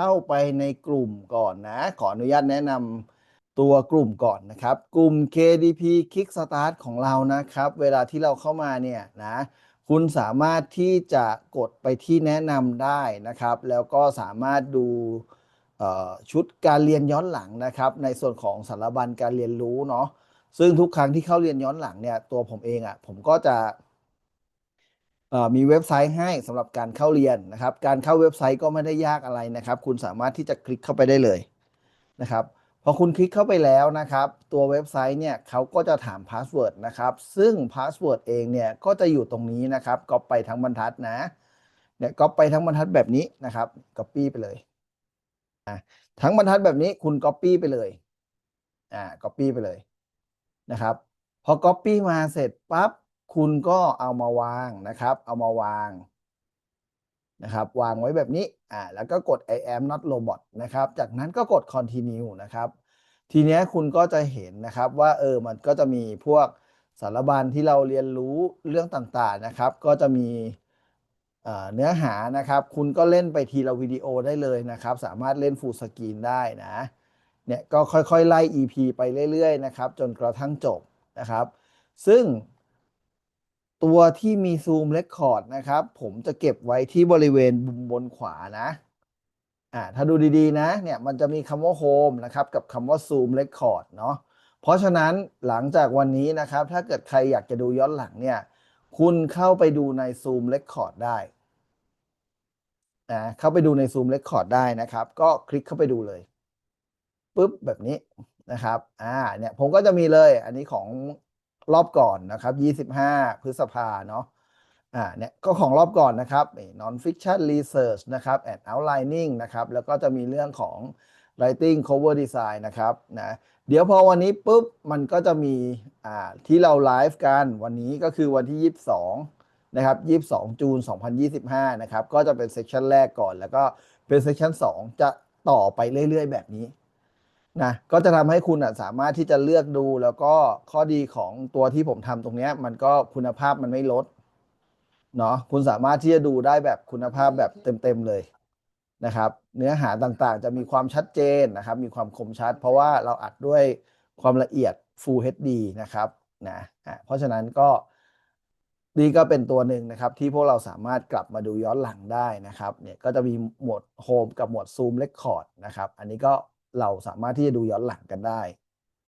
เข้าไปในกลุ่มก่อนนะ ขออนุญาตแนะนำตัวกลุ่มก่อนนะครับ กลุ่ม KDP Kickstart ของเรานะครับ เวลาที่เราเข้ามาเนี่ยนะคุณสามารถที่จะกดไปที่แนะนำได้นะครับ แล้วก็สามารถดูชุดการเรียนย้อนหลังนะครับ ในส่วนของสารบัญการเรียนรู้เนาะซึ่งทุกครั้งที่เข้าเรียนย้อนหลังเนี่ยตัวผมเองอะ่ะผมก็จะ มีเว็บไซต์ให้สำหรับการเข้าเรียนนะครับ การเข้าเว็บไซต์ก็ไม่ได้ยากอะไรนะครับ คุณสามารถที่จะคลิกเข้าไปได้เลยนะครับพอคุณคลิกเข้าไปแล้วนะครับ ตัวเว็บไซต์เนี่ยเขาก็จะถามพาสเวิร์ดนะครับ ซึ่งพาสเวิร์ดเองเนี่ยก็จะอยู่ตรงนี้นะครับก๊อปไปทั้งบรรทัดนะเนี่ยก๊อปไปทั้งบรรทัดแบบนี้นะครับก๊อปปี้ไปเลยทั้งบรรทัดแบบนี้คุณก๊อปปี้ไปเลยอ่าก๊อปปี้ไปเลยนะครับ พอก๊อปปี้มาเสร็จปั๊บ คุณก็เอามาวางนะครับ เอามาวางนะครับ วางไว้แบบนี้อ่าแล้วก็กด I am not robot นะครับ จากนั้นก็กด continue นะครับ ทีนี้คุณก็จะเห็นนะครับว่าเออมันก็จะมีพวกสารบัญที่เราเรียนรู้เรื่องต่างๆนะครับ ก็จะมีเเนื้อหานะครับ คุณก็เล่นไปทีละวิดีโอได้เลยนะครับ สามารถเล่น full screen ได้นะเนี่ยก็ค่อยๆ ไล่ EP ไปเรื่อยๆนะครับ จนกระทั่งจบนะครับ ซึ่ง ตัวที่มีซูมเ e คคอร์ดนะครับ ผมจะเก็บไว้ที่บริเวณมุมบนขวานะอ่าถ้าดูดีๆ นะ เนี่ย มันจะมีคำว่า Home นะครับ กับคำว่า Zoom Record เนาะเพราะฉะนั้นหลังจากวันนี้นะครับ ถ้าเกิดใครอยากจะดูย้อนหลังเนี่ย คุณเข้าไปดูใน Zoom Record ได้นะเข้าไปดูใน Zoom Record ได้นะครับ ก็คลิกเข้าไปดูเลยปุ๊บแบบนี้นะครับ อ่า เนี่ย ผมก็จะมีเลย อันนี้ของ รอบก่อนนะครับ 25 พฤษภาเนาะอ่าเนี่ยก็ของรอบก่อนนะครับ non fiction research นะครับ and outlining นะครับ แล้วก็จะมีเรื่องของ writing cover design นะครับนะเดี๋ยวพอวันนี้ปุ๊บ มันก็จะมีอ่าที่เราไลฟ์กันวันนี้ก็คือวันที่ 22 นะครับ 22 จูน 2025 นะครับ ก็จะเป็นเซสชันแรกก่อน แล้วก็เป็นเซสชัน2 จะต่อไปเรื่อยๆ แบบนี้ นะก็จะทำให้คุณอะสามารถที่จะเลือกดูแล้วก็ข้อดีของตัวที่ผมทำตรงเนี้ยมันก็คุณภาพมันไม่ลดเนาะคุณสามารถที่จะดูได้แบบคุณภาพแบบเต็ม ๆ เลยนะครับ เนื้อหาต่างๆ จะมีความชัดเจนนะครับ มีความคมชัด เพราะว่าเราอัดด้วยความละเอียด Full HD นะครับนะเพราะฉะนั้นก็นี่ก็เป็นตัวหนึ่งนะครับ ที่พวกเราสามารถกลับมาดูย้อนหลังได้นะครับเนี่ยก็จะมีหมวด Home กับหมวด Zoom Record นะครับ อันนี้ก็ เราสามารถที่จะดูย้อนหลังกันได้